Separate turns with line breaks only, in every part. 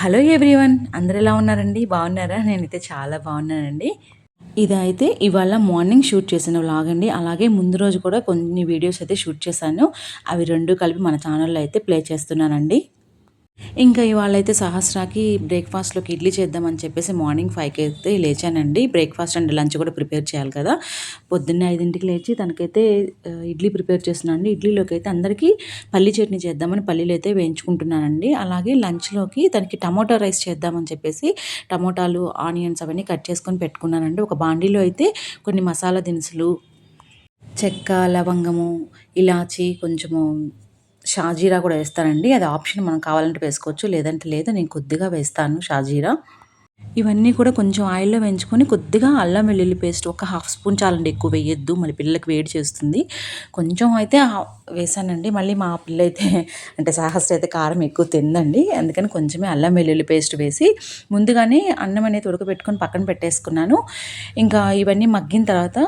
Hello everyone అందరు ఎలా ఉన్నారండి? బాగున్నారా? నేనైతే చాలా బాగున్నానండి. ఇదైతే ఇవాళ మార్నింగ్ షూట్ చేసిన వ్లాగ్ అండి. అలాగే ముందు రోజు కూడా కొన్ని వీడియోస్ అయితే షూట్ చేశాను. అవి రెండు కలిపి మన ఛానల్లో అయితే ప్లే చేస్తున్నానండి. ఇంకా ఇవాళ అయితే సహస్రాకి బ్రేక్ఫాస్ట్లోకి ఇడ్లీ చేద్దామని చెప్పేసి మార్నింగ్ ఫైవ్కి అయితే లేచానండి. బ్రేక్ఫాస్ట్ అండ్ లంచ్ కూడా ప్రిపేర్ చేయాలి కదా. పొద్దున్నే ఐదింటికి లేచి తనకైతే ఇడ్లీ ప్రిపేర్ చేస్తున్నానండి. ఇడ్లీలోకి అయితే అందరికీ పల్లి చట్నీ చేద్దామని పల్లీలు అయితే వేయించుకుంటున్నానండి. అలాగే లంచ్లోకి తనకి టమోటా రైస్ చేద్దామని చెప్పేసి టమోటాలు ఆనియన్స్ అవన్నీ కట్ చేసుకొని పెట్టుకున్నానండి. ఒక బాండీలో అయితే కొన్ని మసాలా దినుసులు చెక్క లవంగము ఇలాచి కొంచెము షాజీరా కూడా వేస్తానండి అది ఆప్షన్ మనం కావాలంటే వేసుకోవచ్చు. లేదంటే లేదు నేను కొద్దిగా వేస్తాను షాజీరా. ఇవన్నీ కూడా కొంచెం ఆయిల్లో వేయించుకొని కొద్దిగా అల్లం వెల్లుల్లి పేస్ట్ ఒక హాఫ్ స్పూన్ చాలండి. ఎక్కువ వేయొద్దు మళ్ళీ పిల్లలకి వేడి చేస్తుంది. కొంచెం అయితే వేసానండి. మళ్ళీ మా పిల్ల అయితే అంటే సహస్ర అయితే కారం ఎక్కువ తిందండి. అందుకని కొంచెమే అల్లం వెల్లుల్లి పేస్ట్ వేసి ముందుగానే అన్నం అనేది ఉడకబెట్టుకొని పక్కన పెట్టేసుకున్నాను. ఇంకా ఇవన్నీ మగ్గిన తర్వాత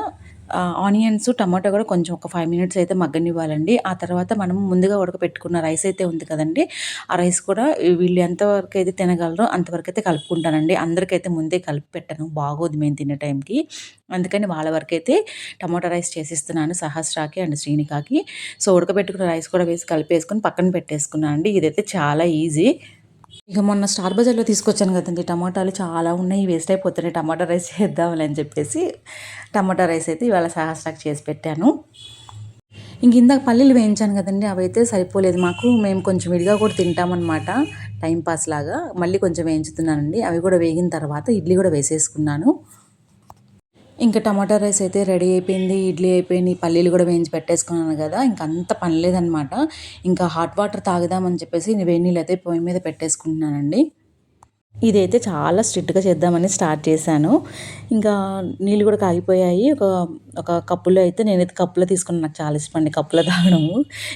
ఆనియన్స్ టమాటో కూడా కొంచెం ఒక ఫైవ్ మినిట్స్ అయితే మగ్గనివ్వాలండి. ఆ తర్వాత మనం ముందుగా ఉడకపెట్టుకున్న రైస్ అయితే ఉంది కదండి. ఆ రైస్ కూడా వీళ్ళు ఎంతవరకు అయితే తినగలరో అంతవరకు అయితే కలుపుకుంటానండి. అందరికైతే ముందే కలిపి పెట్టను. బాగోదు మేము తినే టైంకి. అందుకని వాళ్ళ వరకు అయితే టమాటా రైస్ చేసిస్తున్నాను సహస్రాకి అండ్ శ్రీనికాకి. సో ఉడకబెట్టుకున్న రైస్ కూడా వేసి కలిపేసుకొని పక్కన పెట్టేసుకున్నాను అండి ఇదైతే చాలా ఈజీ. ఇక మొన్న స్టార్ బజార్లో తీసుకొచ్చాను కదండి. టమాటాలు చాలా ఉన్నాయి వేస్ట్ అయిపోతున్నాయి. టమాటా రైస్ చేద్దామని చెప్పేసి టమాటా రైస్ అయితే ఇవాళ సహస్రాకు చేసి పెట్టాను. ఇంక ఇందాక పల్లీలు వేయించాను కదండి అవి అయితే సరిపోలేదు. మాకు మేము కొంచెం విడిగా కూడా తింటామన్నమాట టైంపాస్ లాగా. మళ్ళీ కొంచెం వేయించుతున్నానండి. అవి కూడా వేగిన తర్వాత ఇడ్లీ కూడా వేసేసుకున్నాను. ఇంకా టమాటా రైస్ అయితే రెడీ అయిపోయింది ఇడ్లీ అయిపోయింది పల్లీలు కూడా వేయించి పెట్టేసుకున్నాను కదా ఇంకా అంత పని లేదనమాట ఇంకా హాట్ వాటర్ తాగుదామని చెప్పేసి నేను వేడి నీళ్ళు అయితే పొయ్యి మీద పెట్టేసుకుంటున్నానండి. ఇదైతే చాలా స్ట్రిక్ట్గా చేద్దామని స్టార్ట్ చేశాను. ఇంకా నీళ్ళు కూడా కాగిపోయాయి. ఒక ఒక కప్పులో అయితే నేనైతే కప్పులో తీసుకున్నాను నాకు చాలా ఇష్టం అండి కప్పులో తాగడము.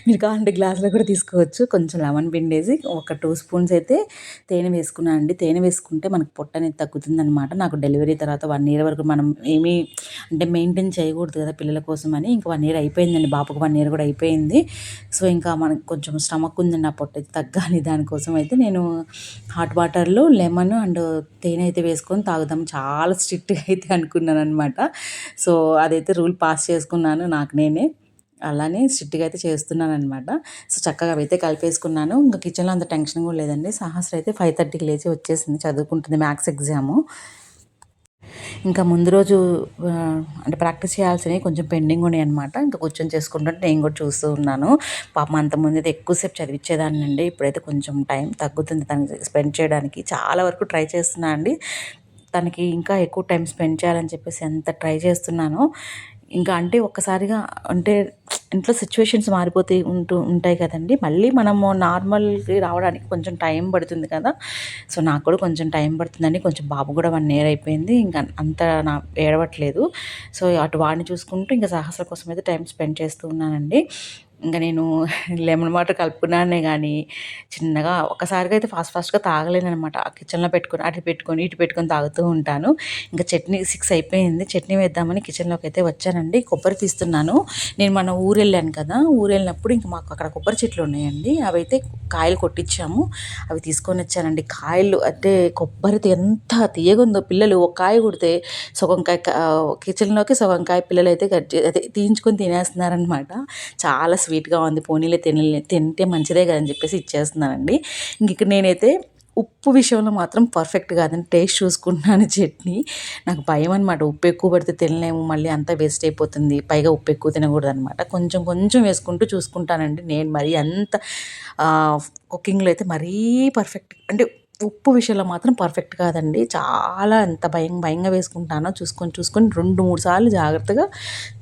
మీరు కావాలంటే గ్లాసులో కూడా తీసుకోవచ్చు. కొంచెం లెమన్ పిండేసి ఒక టూ స్పూన్స్ అయితే తేనె వేసుకున్నాను అండి. తేనె వేసుకుంటే మనకు పొట్ట అనేది తగ్గుతుందనమాట నాకు డెలివరీ తర్వాత వన్ ఇయర్ వరకు మనం ఏమీ అంటే మెయింటైన్ చేయకూడదు కదా పిల్లల కోసం అని. ఇంకా వన్ ఇయర్ అయిపోయిందండి. బాబుకు వన్ ఇయర్ కూడా అయిపోయింది. సో ఇంకా మనకు కొంచెం స్టమక్ ఉందండి. ఆ పొట్ట అయితే తగ్గాలి దానికోసం అయితే నేను హాట్ వాటర్లో లెమన్ అండ్ తేనె అయితే వేసుకొని తాగుదాం. చాలా స్ట్రిక్ట్గా అయితే అనుకున్నాను అనమాట సో అదైతే రూల్ పాస్ చేసుకున్నాను నాకు నేనే. అలానే స్ట్రిక్ట్గా అయితే చేస్తున్నాను అనమాట సో చక్కగా అయితే కలిపేసుకున్నాను. ఇంకా కిచెన్లో అంత టెన్షన్ కూడా లేదండి. సహస్ర అయితే ఫైవ్ థర్టీకి లేచి వచ్చేసింది. చదువుకుంటుంది మ్యాథ్స్ ఎగ్జాము. ఇంకా ముందు రోజు అంటే ప్రాక్టీస్ చేయాల్సినవి కొంచెం పెండింగ్ ఉన్నాయి అనమాట ఇంకా కూర్చొని చేసుకుంటుంటే నేను కూడా చూస్తూ ఉన్నాను. పాపం అంతకుముందు అయితే ఎక్కువసేపు చదివించేదాన్ని అండి. ఇప్పుడైతే కొంచెం టైం తగ్గుతుంది తనకి స్పెండ్ చేయడానికి. చాలా వరకు ట్రై చేస్తున్నా అండి. తనకి ఇంకా ఎక్కువ టైం స్పెండ్ చేయాలని చెప్పేసి ఎంత ట్రై చేస్తున్నానో ఇంకా అంటే ఒక్కసారిగా అంటే ఇంట్లో సిచ్యువేషన్స్ మారిపోతే ఉంటూ ఉంటాయి కదండి. మళ్ళీ మనము నార్మల్కి రావడానికి కొంచెం టైం పడుతుంది కదా. సో నాకు కూడా కొంచెం టైం పడుతుందండి కొంచెం బాబు కూడా వన్ ఇయర్ అయిపోయింది. ఇంకా అంత నా ఏడవట్లేదు. సో అటు వాడిని చూసుకుంటూ ఇంకా సాహసాల కోసం అయితే టైం స్పెండ్ చేస్తూ ఉన్నానండి. ఇంకా నేను లెమన్ వాటర్ కలుపుకున్నానే కానీ చిన్నగా ఒకసారిగా అయితే ఫాస్ట్ ఫాస్ట్గా తాగలేనమాట కిచెన్లో పెట్టుకొని అటు పెట్టుకొని ఇటు పెట్టుకొని తాగుతూ ఉంటాను. ఇంకా చట్నీ సిక్స్ అయిపోయింది. చట్నీ వేద్దామని కిచెన్లోకి అయితే వచ్చానండి. కొబ్బరి తీస్తున్నాను నేను మన ఊరు వెళ్ళాను కదా ఊరు వెళ్ళినప్పుడు ఇంకా మాకు అక్కడ కొబ్బరి చెట్లు ఉన్నాయండి. అవి అయితే కాయలు కొట్టించాము అవి తీసుకొని వచ్చానండి. కాయలు అంటే కొబ్బరి ఎంత తీయగుందో పిల్లలు. ఒక కాయ కొడితే సగం కాయ కిచెన్లోకి సగం కాయ పిల్లలు అయితే కట్ అదే తీయించుకొని తినేస్తున్నారనమాట. చాలా స్వీట్గా ఉంది. పోనీలే తినలే తింటే మంచిదే కదని చెప్పేసి ఇచ్చేస్తున్నానండి ఇంక ఇక్కడ నేనైతే ఉప్పు విషయంలో మాత్రం పర్ఫెక్ట్ కాదని టేస్ట్ చూసుకుంటున్నాను చట్నీ. నాకు భయం అనమాట ఉప్పు ఎక్కువ పడితే తినలేము మళ్ళీ అంతా వేస్ట్ అయిపోతుంది. పైగా ఉప్పు ఎక్కువ తినకూడదు అనమాట కొంచెం కొంచెం వేసుకుంటూ చూసుకుంటానండి. నేను మరీ అంత కుకింగ్లో అయితే మరీ పర్ఫెక్ట్ అంటే ఉప్పు విషయంలో మాత్రం పర్ఫెక్ట్ కాదండి. చాలా ఎంత భయం భయంగా వేసుకుంటానో చూసుకొని చూసుకొని రెండు మూడు సార్లు జాగ్రత్తగా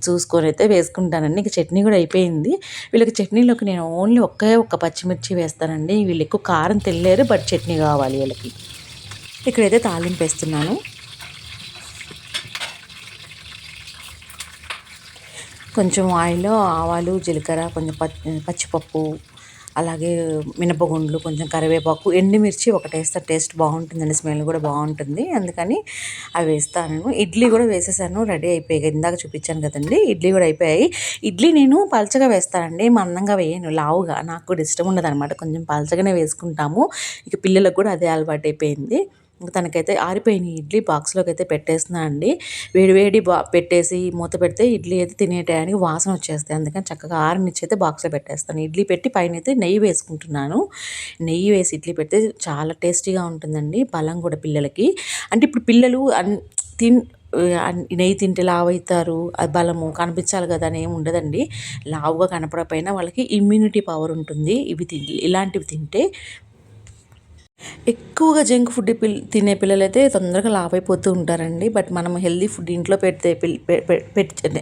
చూసుకొని అయితే వేసుకుంటానండి. ఇక చట్నీ కూడా అయిపోయింది. వీళ్ళకి చట్నీలోకి నేను ఓన్లీ ఒకే ఒక్క పచ్చిమిర్చి వేస్తానండి. వీళ్ళు ఎక్కువ కారం తెల్లేరు బట్ చట్నీ కావాలి వీళ్ళకి. ఇక్కడైతే తాలింపు వేస్తున్నాను. కొంచెం ఆయిల్లో ఆవాలు జీలకర్ర కొంచెం పచ్చి పచ్చిపప్పు అలాగే మినపగుండ్లు కొంచెం కరివేపాకు ఎండుమిర్చి ఒకటి వేస్తే టేస్ట్ బాగుంటుందండి స్మెల్ కూడా బాగుంటుంది. అందుకని అవి వేస్తాను. ఇడ్లీ కూడా వేసేసాను రెడీ అయిపోయాయి. ఇందాక చూపించాను కదండి ఇడ్లీ కూడా అయిపోయాయి. ఇడ్లీ నేను పలచగా వేస్తానండి మందంగా వేయను లావుగా. నాకు కూడా ఇష్టం ఉండదు అనమాట కొంచెం పలచగానే వేసుకుంటాము. ఇక పిల్లలకు కూడా అదే అలవాటు అయిపోయింది తనకైతే ఆరిపోయిన ఇడ్లీ బాక్స్లోకి అయితే పెట్టేస్తున్నాను అండి వేడివేడి బా పెట్టేసి మూత పెడితే ఇడ్లీ అయితే తినే టయానికి వాసన వచ్చేస్తాయి. అందుకని చక్కగా ఆరనిచ్చి అయితే బాక్స్లో పెట్టేస్తాను. ఇడ్లీ పెట్టి పైన అయితే నెయ్యి వేసుకుంటున్నాను. నెయ్యి వేసి ఇడ్లీ పెడితే చాలా టేస్టీగా ఉంటుందండి బలం కూడా పిల్లలకి. అంటే ఇప్పుడు పిల్లలు అన్ తిన్ నెయ్యి తింటే లావు అవుతారు అది బలము కనిపించాలి కదా అని ఏమి ఉండదండి. లావుగా కనపడకపోయినా వాళ్ళకి ఇమ్యూనిటీ పవర్ ఉంటుంది. ఇవి ఇలాంటివి తింటే ఎక్కువగా జంక్ ఫుడ్ పిల్ తినే పిల్లలైతే తొందరగా లావ్ అయిపోతూ ఉంటారండి. బట్ మనం హెల్దీ ఫుడ్ ఇంట్లో పెడితే పెట్టి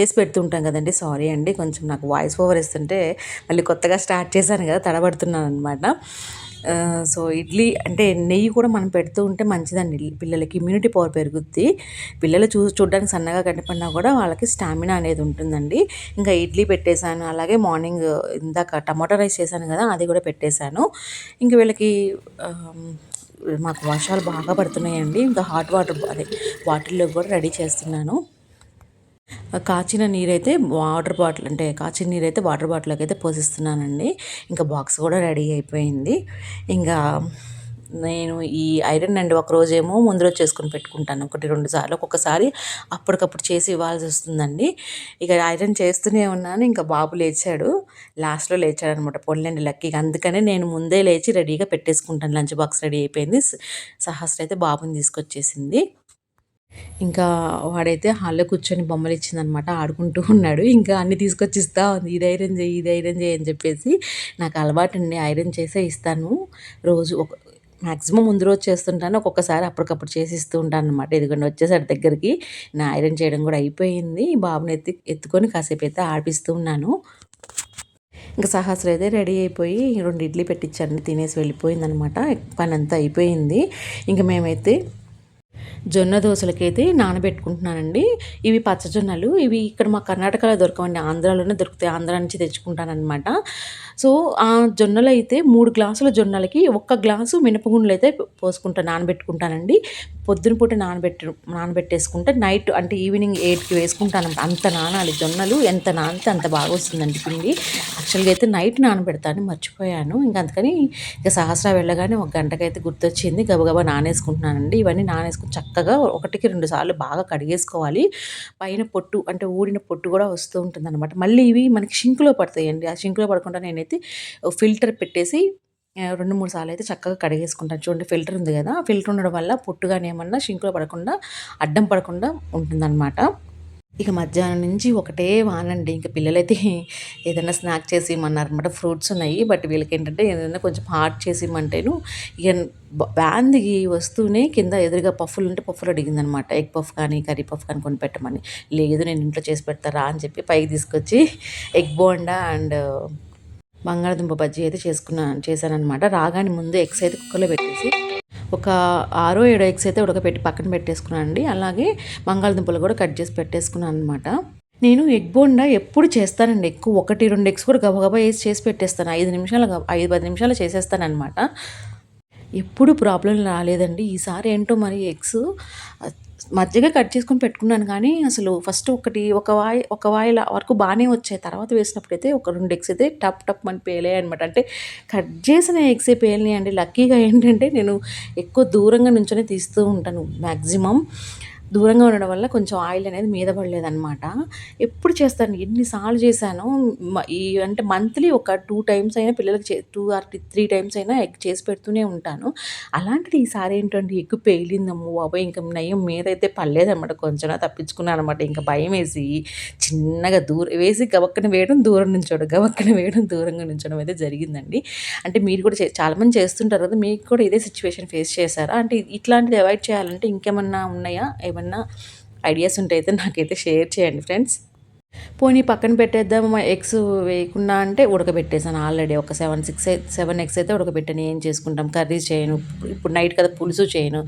చేసి పెడుతుంటాం కదండి. సారీ అండి. కొంచెం నాకు వాయిస్ ఓవర్ ఇస్తుంటే మళ్ళీ కొత్తగా స్టార్ట్ చేశాను కదా తడబడుతున్నాను అనమాట సో ఇడ్లీ అంటే నెయ్యి కూడా మనం పెడుతూ ఉంటే మంచిదండి. పిల్లలకి ఇమ్యూనిటీ పవర్ పెరుగుద్ది. పిల్లలు చూ చూడడానికి సన్నగా కనిపడినా కూడా వాళ్ళకి స్టామినా అనేది ఉంటుందండి. ఇంకా ఇడ్లీ పెట్టేశాను అలాగే మార్నింగ్ ఇందాక టమాటో రైస్ చేశాను కదా అది కూడా పెట్టేశాను. ఇంక వీళ్ళకి మాకు వర్షాలు బాగా పడుతున్నాయండి. ఇంకా హాట్ వాటర్ అదే బాటిల్లో కూడా రెడీ చేస్తున్నాను. కాచిన నీరైతే వాటర్ బాటిల్ అంటే కాచిన నీరైతే వాటర్ బాటిల్కి అయితే పోసిస్తున్నానండి. ఇంకా బాక్స్ కూడా రెడీ అయిపోయింది. ఇంకా నేను ఈ ఐరన్ అండ్ ఒక రోజేమో ముందు రోజు చేసుకొని పెట్టుకుంటాను. ఒకటి రెండు సార్లు ఒక్కొక్కసారి అప్పటికప్పుడు చేసి ఇవ్వాల్సి వస్తుందండి. ఇక ఐరన్ చేస్తూనే ఉన్నాను. ఇంకా బాబు లేచాడు. లాస్ట్లో లేచాడు అనమాట పొల్లండి లక్కీగా అందుకనే నేను ముందే లేచి రెడీగా పెట్టేసుకుంటాను. లంచ్ బాక్స్ రెడీ అయిపోయింది. సహస్ర అయితే బాబుని తీసుకొచ్చేసింది. ఇంకా వాడైతే హాల్లో కూర్చొని బొమ్మలు ఇచ్చిందనమాట ఆడుకుంటూ ఉన్నాడు. ఇంకా అన్ని తీసుకొచ్చి ఇస్తా ఉంది. ఇది ఐరన్ చేయి ఇది ఐరన్ చేయి అని చెప్పేసి నాకు అలవాటు అండి ఐరన్ చేసే ఇస్తాను. రోజు ఒక మ్యాక్సిమం ముందు రోజు చేస్తుంటాను. ఒక్కొక్కసారి అప్పటికప్పుడు చేసి ఇస్తూ ఉంటాను అనమాట ఎందుకంటే వచ్చేసరి దగ్గరికి. నా ఐరన్ చేయడం కూడా అయిపోయింది. బాబుని ఎత్తి ఎత్తుకొని కాసేపు అయితే ఆడిపిస్తూ ఉన్నాను. ఇంకా సహస్ర అయితే రెడీ అయిపోయి రెండు ఇడ్లీ పెట్టించాను. తినేసి వెళ్ళిపోయింది అనమాట పని అంతా అయిపోయింది. ఇంకా మేమైతే జొన్న దోశలకైతే నానబెట్టుకుంటున్నానండి. ఇవి పచ్చజొన్నలు. ఇవి ఇక్కడ మా కర్ణాటకలో దొరకవండి. ఆంధ్రాలోనే దొరుకుతాయి. ఆంధ్ర నుంచి తెచ్చుకుంటానమాట సో ఆ జొన్నలు అయితే మూడు గ్లాసుల జొన్నలకి ఒక్క గ్లాసు మినపగుండ్లు అయితే పోసుకుంటాను నానబెట్టుకుంటానండి. పొద్దున పూట నానబెట్టు నానబెట్టేసుకుంటే నైట్ అంటే ఈవినింగ్ ఎయిట్కి వేసుకుంటాను. అంత నానాలి జొన్నలు ఎంత నానితే అంత బాగా వస్తుందండి పిండి. యాక్చువల్గా అయితే నైట్ నానబెడతాను మర్చిపోయాను. ఇంకా అందుకని ఇక సహస్ర వెళ్ళగానే ఒక గంటకైతే గుర్తొచ్చింది. గబగబా నానేసుకుంటున్నానండి. ఇవన్నీ నానేసుకుని చక్కగా ఒకటికి రెండు సార్లు బాగా కడిగేసుకోవాలి. పైన పొట్టు అంటే ఊడిన పొట్టు కూడా వస్తూ ఉంటుంది అనమాట మళ్ళీ ఇవి మనకి షింకులో పడతాయండి. ఆ షింకులో పడకుండా నేనైతే ఫిల్టర్ పెట్టేసి రెండు మూడు సార్లు అయితే చక్కగా కడిగేసుకుంటాను. చూడండి ఫిల్టర్ ఉంది కదా ఫిల్టర్ ఉండడం వల్ల పొట్టుగానే ఏమన్నా షింకులో పడకుండా అడ్డం పడకుండా ఉంటుందన్నమాట. ఇక మధ్యాహ్నం నుంచి ఒకటే వానండి. ఇంకా పిల్లలైతే ఏదైనా స్నాక్ చేసి ఇమ్మన్నారు అనమాట ఫ్రూట్స్ ఉన్నాయి బట్ వీళ్ళకి ఏంటంటే ఏదైనా కొంచెం హాట్ చేసి ఇమ్మంటేను ఇక వ్యాన్ దిగి వస్తూనే కింద ఎదురుగా పఫ్ఫులు ఉంటే పఫ్ఫులు అడిగిందనమాట ఎగ్ పఫ్ కానీ కర్రీ పఫ్ కానీ కొని పెట్టమని. లేదు నేను ఇంట్లో చేసి పెడతారా అని చెప్పి పైకి తీసుకొచ్చి ఎగ్ బోండా అండ్ బంగాళదుంప బజ్జీ అయితే చేసుకున్నాను చేశానమాట రాగానే ముందు ఎగ్స్ అయితే కుక్కర్లో పెట్టేసి ఒక ఆరో ఏడో ఎగ్స్ అయితే ఉడకపెట్టి పక్కన పెట్టేసుకున్నాను అండి. అలాగే బంగాళదుంపలు కూడా కట్ చేసి పెట్టేసుకున్నాను అనమాట నేను ఎగ్ బోండా ఎప్పుడు చేస్తానండి. ఎక్కువ ఒకటి రెండు ఎగ్స్ కూడా గబగబా వేసి చేసి పెట్టేస్తాను. ఐదు నిమిషాలు ఐదు పది నిమిషాలు చేసేస్తానమాట ఎప్పుడు ప్రాబ్లం రాలేదండి. ఈసారి ఏంటో మరి ఎగ్స్ మధ్యగా కట్ చేసుకొని పెట్టుకున్నాను కానీ అసలు ఫస్ట్ ఒకటి ఒక వాయి ఒక వాయిల వరకు బాగానే వచ్చాయి. తర్వాత వేసినప్పుడు అయితే ఒక రెండు ఎగ్స్ అయితే టప్ టప్ అని పేలాయి అనమాట అంటే కట్ చేసిన ఎగ్సే పేలినాయి అండి. లక్కీగా ఏంటంటే నేను ఎక్కువ దూరంగా నుంచొని తీస్తూ ఉంటాను. మ్యాక్సిమం దూరంగా ఉండడం వల్ల కొంచెం ఆయిల్ అనేది మీద పడలేదనమాట ఎప్పుడు చేస్తాను? ఎన్నిసార్లు చేశాను? ఈ అంటే మంత్లీ ఒక టూ టైమ్స్ అయినా పిల్లలకి చే టూ ఆర్ త్రీ టైమ్స్ అయినా ఎగ్ చేసి పెడుతూనే ఉంటాను. అలాంటిది ఈసారి ఏంటంటే ఎగ్ పేలిందమ్ము బాబోయ్! ఇంకా నయం మీద అయితే పడలేదన్నమాట. కొంచెం తప్పించుకున్నాను అనమాట ఇంకా భయం వేసి చిన్నగా దూరం వేసి గవక్కన వేయడం దూరం నుంచోడు గవక్కన వేయడం దూరంగా నుంచోడం అయితే జరిగిందండి. అంటే మీరు కూడా చాలామంది చేస్తుంటారు కదా మీకు కూడా ఇదే సిచ్యువేషన్ ఫేస్ చేశారా? అంటే ఇట్లాంటిది అవాయిడ్ చేయాలంటే ఇంకేమన్నా ఉన్నాయా? ఏమన్నా ఐడియాస్ ఉంటే అయితే నాకైతే షేర్ చేయండి ఫ్రెండ్స్. పోనీ పక్కన పెట్టేద్దాం ఎగ్స్ వేయకుండా అంటే ఉడకబెట్టేసాను ఆల్రెడీ. ఒక సెవెన్ సిక్స్ సెవెన్ ఎగ్స్ అయితే ఉడకబెట్టాను. ఏం చేసుకుంటాం? కర్రీస్ చేయను. ఇప్పుడు నైట్ కదా పులుసు చేయను.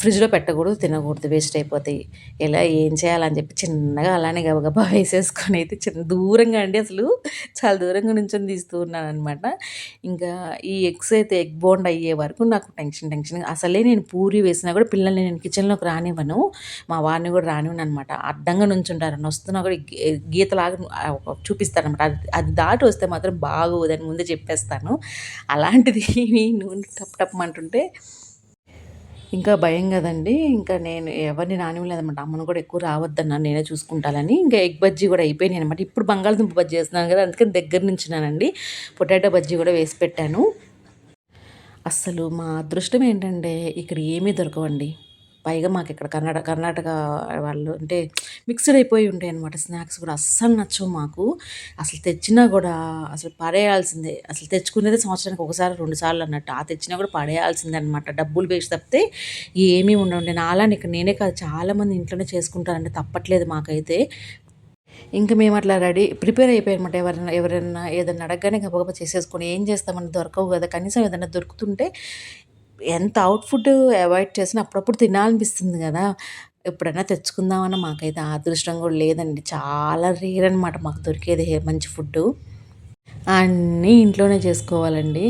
ఫ్రిడ్జ్లో పెట్టకూడదు తినకూడదు. వేస్ట్ అయిపోతాయి. ఎలా ఏం చేయాలని చెప్పి చిన్నగా అలానే గబగబా వేసేసుకొని అయితే చిన్న దూరంగా అండి అసలు. చాలా దూరంగా నుంచొని తీస్తూ ఉన్నాను అనమాట ఇంకా ఈ ఎగ్స్ అయితే ఎగ్ బోండ్ అయ్యే వరకు నాకు టెన్షన్ టెన్షన్. అసలే నేను పూరి వేసినా కూడా పిల్లల్ని నేను కిచెన్లోకి రానివ్వను. మా వారిని కూడా రానివ్వను అనమాట అడ్డంగా నుంచుంటారు. వస్తున్నా కూడా గీతలాగా చూపిస్తారనమాట అది అది దాటి వస్తే మాత్రం బాగోదని ముందే చెప్పేస్తాను. అలాంటిది నూనె టప్ టప్ అంటుంటే ఇంకా భయం కదండి. ఇంకా నేను ఎవరిని రానివ్వలేదన్నమాట. అమ్మను కూడా ఎక్కువ రావద్దన్నాను నేనే చూసుకుంటానని. ఇంకా ఎగ్ బజ్జీ కూడా అయిపోయినాయి అనమాట ఇప్పుడు బంగాళదుంప బజ్జీ చేస్తున్నాను కదా అందుకని దగ్గర నుంచినానండి. పొటాటో బజ్జీ కూడా వేసి పెట్టాను. అస్సలు మా అదృష్టం ఏంటంటే ఇక్కడ ఏమీ దొరకవండి. పైగా మాకు ఇక్కడ కర్ణాటక కర్ణాటక వాళ్ళు అంటే మిక్స్డ్ అయిపోయి ఉంటాయి అనమాట స్నాక్స్ కూడా అస్సలు నచ్చవు మాకు. అసలు తెచ్చినా కూడా అసలు పడేయాల్సిందే. అసలు తెచ్చుకునేది సంవత్సరానికి ఒకసారి రెండు సార్లు అన్నట్టు. ఆ తెచ్చినా కూడా పడేయాల్సిందే అనమాట డబ్బులు వేసి తప్పితే ఏమీ ఉండవు. నాలా ఇక్కడ నేనే కాదు చాలామంది ఇంట్లోనే చేసుకుంటారంటే తప్పట్లేదు మాకైతే. ఇంకా మేము అట్లా రెడీ ప్రిపేర్ అయిపోయామన్నమాట ఎవరైనా ఎవరైనా ఏదైనా అడగగానే గబగబా చేసేసుకొని ఏం చేస్తామని దొరకవు కదా. కనీసం ఏదైనా దొరుకుతుంటే ఎంత అవుట్ ఫుడ్ అవాయిడ్ చేసినా అప్పుడప్పుడు తినాలనిపిస్తుంది కదా. ఎప్పుడైనా తెచ్చుకుందామన్న మాకైతే అదృష్టం కూడా లేదండి. చాలా రేర్ అనమాట మాకు దొరికేది మంచి ఫుడ్ అన్నీ ఇంట్లోనే చేసుకోవాలండి.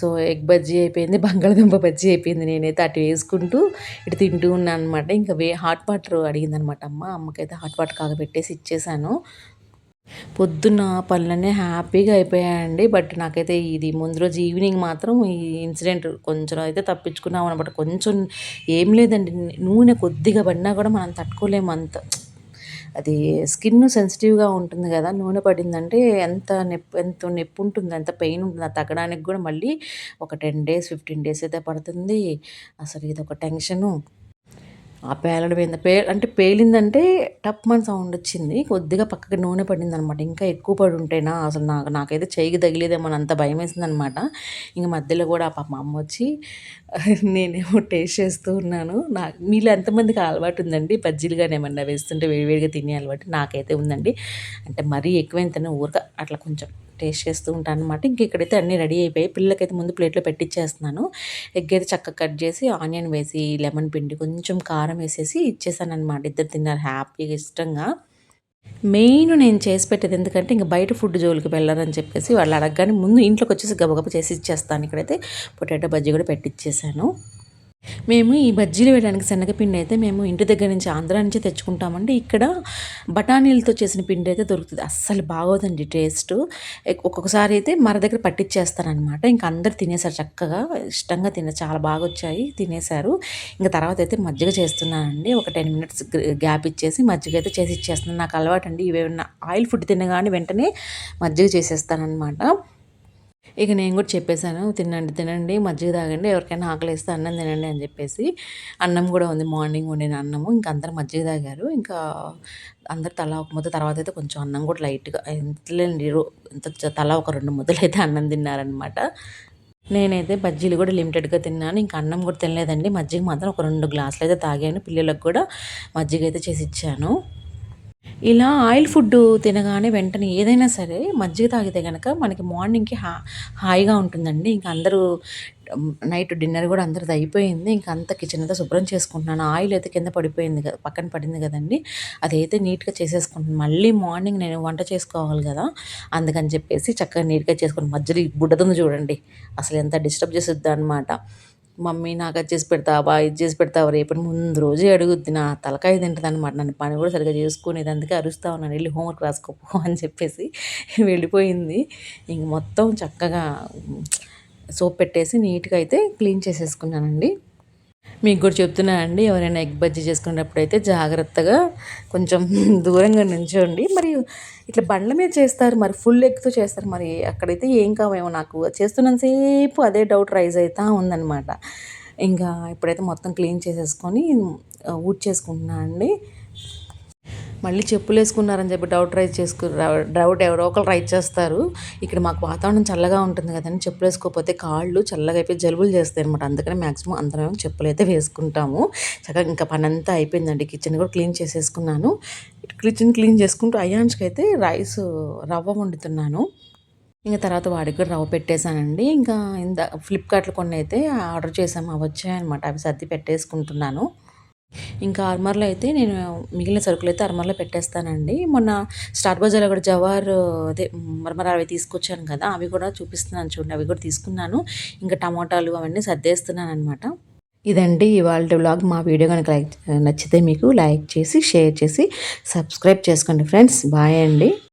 సో ఎగ్ బజ్జీ అయిపోయింది బంగాళదుంప బజ్జీ అయిపోయింది. నేనైతే అటు వేసుకుంటూ ఇటు తింటూ ఉన్నాను అనమాట ఇంకా వే హాట్ వాటర్ అడిగిందనమాట అమ్మ. అమ్మకైతే హాట్ వాటర్ కాగబెట్టేసి ఇచ్చేసాను. పొద్దున్న పనులన్నీ హ్యాపీగా అయిపోయాయండి. బట్ నాకైతే ఇది ముందు రోజు ఈవినింగ్ మాత్రం ఈ ఇన్సిడెంట్ కొంచెం అయితే తప్పించుకున్నాం అనమాట కొంచెం ఏం లేదండి. నూనె కొద్దిగా పడినా కూడా మనం తట్టుకోలేము అంత. అది స్కిన్ సెన్సిటివ్గా ఉంటుంది కదా నూనె పడిందంటే ఎంత నొప్పి ఎంత నొప్పి ఉంటుంది ఎంత పెయిన్ ఉంటుంది అది తగ్గడానికి కూడా మళ్ళీ ఒక టెన్ డేస్ ఫిఫ్టీన్ డేస్ అయితే పడుతుంది. అసలు ఇది ఒక టెన్షను. ఆ పేలడం ఏంది పే అంటే పేలిందంటే టప్ మన సౌండ్ వచ్చింది. కొద్దిగా పక్కకి నూనె పడింది అనమాట ఇంకా ఎక్కువ పడి ఉంటేనా అసలు నాకు నాకైతే చేయికి తగిలేదేమో అంత భయం వేసింది అనమాట ఇంక మధ్యలో కూడా పాప అమ్మ వచ్చి నేనేమో టేస్ట్ చేస్తూ ఉన్నాను. నా మీలో ఎంతమందికి అలవాటు ఉందండి? బజ్జీలు కానీ ఏమన్నా వేస్తుంటే వేడివేడిగా తినే అలవాటు నాకైతే ఉందండి. అంటే మరీ ఎక్కువైన తిన ఊరక అట్లా కొంచెం. టేస్ట్ చేస్తూ ఉంటాను అనమాట ఇంక ఇక్కడైతే అన్నీ రెడీ అయిపోయి పిల్లలకైతే ముందు ప్లేట్లో పెట్టించేస్తున్నాను ఎగ్ అయితే చక్కగా కట్ చేసి ఆనియన్ వేసి లెమన్ పిండి కొంచెం కారం వేసేసి ఇచ్చేసాను అనమాట ఇద్దరు తిన్నారు హ్యాపీగా ఇష్టంగా. మెయిన్ నేను చేసి పెట్టేది ఎందుకంటే ఇంకా బయట ఫుడ్ జోలికి వెళ్ళారని చెప్పేసి వాళ్ళు అడగగానే ముందు ఇంట్లోకి వచ్చేసి గబగబ చేసి ఇచ్చేస్తాను. ఇక్కడైతే పొటాటో బజ్జీ కూడా పెట్టిచ్చేసాను. మేము ఈ బజ్జీలు వేయడానికి శనగపిండి అయితే మేము ఇంటి దగ్గర నుంచి ఆంధ్ర నుంచి తెచ్చుకుంటామండి. ఇక్కడ బఠానీలతో చేసిన పిండి అయితే దొరుకుతుంది. అస్సలు బాగోదండి టేస్ట్. ఒక్కొక్కసారి అయితే మన దగ్గర పట్టించేస్తారనమాట ఇంకా అందరు తినేసారు చక్కగా. ఇష్టంగా తినే చాలా బాగా వచ్చాయి తినేశారు ఇంకా తర్వాత అయితే మజ్జిగ చేస్తున్నానండి. ఒక టెన్ మినిట్స్ గ్యాప్ ఇచ్చేసి మజ్జిగ అయితే చేసి ఇచ్చేస్తున్నాను. నాకు అలవాటు అండి ఇవేమన్నా ఆయిల్ ఫుడ్ తినగానే వెంటనే మజ్జిగ చేసేస్తానమాట ఇక నేను కూడా చెప్పేశాను తినండి తినండి మజ్జిగ తాగండి ఎవరికైనా ఆకలిస్తే అన్నం తినండి అని చెప్పేసి అన్నం కూడా ఉంది మార్నింగ్ వండిన అన్నము. ఇంకా అందరు మజ్జిగ తాగారు. ఇంకా అందరు తల ఒక ముద్ద తర్వాత అయితే కొంచెం అన్నం కూడా లైట్గా ఎంతలేండి ఎంత తల ఒక రెండు ముద్దలు అయితే అన్నం తిన్నారనమాట నేనైతే బజ్జీలు కూడా లిమిటెడ్గా తిన్నాను. ఇంకా అన్నం కూడా తినలేదండి. మజ్జిగ మాత్రం ఒక రెండు గ్లాసులు అయితే తాగాను. పిల్లలకు కూడా మజ్జిగ అయితే చేసి ఇచ్చాను. ఇలా ఆయిల్ ఫుడ్ తినగానే వెంటనే ఏదైనా సరే మజ్జిగ తాగితే కనుక మనకి మార్నింగ్కి హా హాయిగా ఉంటుందండి. ఇంకా అందరూ నైట్ డిన్నర్ కూడా అందరిది అయిపోయింది. ఇంకా అంత కిచెన్ అంతా శుభ్రం చేసుకుంటున్నాను. ఆయిల్ అయితే కింద పడిపోయింది కదా పక్కన పడింది కదండి. అదైతే నీట్గా చేసేసుకుంటున్నాను. మళ్ళీ మార్నింగ్ నేను వంట చేసుకోవాలి కదా అందుకని చెప్పేసి చక్కగా నీట్గా చేసుకుని మధ్యలో బుడ్డతుంది చూడండి. అసలు ఎంత డిస్టర్బ్ చేస్తుంది అనమాట మమ్మీ నాకు అది చేసి పెడతావా ఇది చేసి పెడతావా రేపటి ముందు రోజే అడుగుద్ది. నా తలకాయ తింటుంది అనమాట నన్ను పని కూడా సరిగ్గా చేసుకునేది. అందుకే అరుస్తా ఉన్నాను వెళ్ళి హోంవర్క్ రాసుకోపో అని చెప్పేసి వెళ్ళిపోయింది. ఇంక మొత్తం చక్కగా సోప్ పెట్టేసి నీట్గా అయితే క్లీన్ చేసేసుకున్నానండి. మీకు కూడా చెప్తున్నా అండి ఎవరైనా ఎగ్ బజ్జీ చేసుకునేటప్పుడు అయితే జాగ్రత్తగా కొంచెం దూరంగా నుంచోండి. మరి ఇట్లా బండ్ల మీద చేస్తారు మరి ఫుల్ ఎగ్తో చేస్తారు మరి అక్కడైతే ఏం కావేమో నాకు చేస్తున్నంతసేపు అదే డౌట్ రైజ్ అవుతా ఉందన్నమాట. ఇంకా ఇప్పుడైతే మొత్తం క్లీన్ చేసేసుకొని ఊడ్ చేసుకుంటున్నాను అండి. మళ్ళీ చెప్పులు వేసుకున్నారని చెప్పి డౌట్ రైజ్ చేసుకు డౌట్ ఎవరో ఒకరు రైజ్ చేస్తారు. ఇక్కడ మాకు వాతావరణం చల్లగా ఉంటుంది కదండి చెప్పులు వేసుకోకపోతే కాళ్ళు చల్లగా అయిపోయి జలుబులు చేస్తాయి అనమాట అందుకని మ్యాక్సిమం అందరం చెప్పులు అయితే వేసుకుంటాము. చక్కగా ఇంకా పని అంతా అయిపోయిందండి కిచెన్ కూడా క్లీన్ చేసేసుకున్నాను. కిచెన్ క్లీన్ చేసుకుంటూ అయ్యాన్స్కి అయితే రైస్ రవ్వ వండుతున్నాను. ఇంకా తర్వాత వాడికి కూడా రవ్వ పెట్టేశానండి. ఇంకా ఇంత ఫ్లిప్కార్ట్లో కొన్ని అయితే ఆర్డర్ చేసాము అవి వచ్చాయన్నమాట. అవి సర్ది పెట్టేసుకుంటున్నాను. ఇంకా అర్మర్లో అయితే నేను మిగిలిన సరుకులు అయితే అర్మర్లో పెట్టేస్తానండి. మొన్న స్టార్ బజార్లో కూడా జవార్ అదే మరమర అవి తీసుకొచ్చాను కదా అవి కూడా చూపిస్తున్నాను చూడండి అవి కూడా తీసుకున్నాను. ఇంకా టమాటాలు అవన్నీ సర్దేస్తున్నాను అనమాట ఇదండి ఇవాళ వ్లాగ్. మా వీడియో కనుక లైక్ నచ్చితే మీకు లైక్ చేసి షేర్ చేసి సబ్స్క్రైబ్ చేసుకోండి ఫ్రెండ్స్. బాయ్ అండి.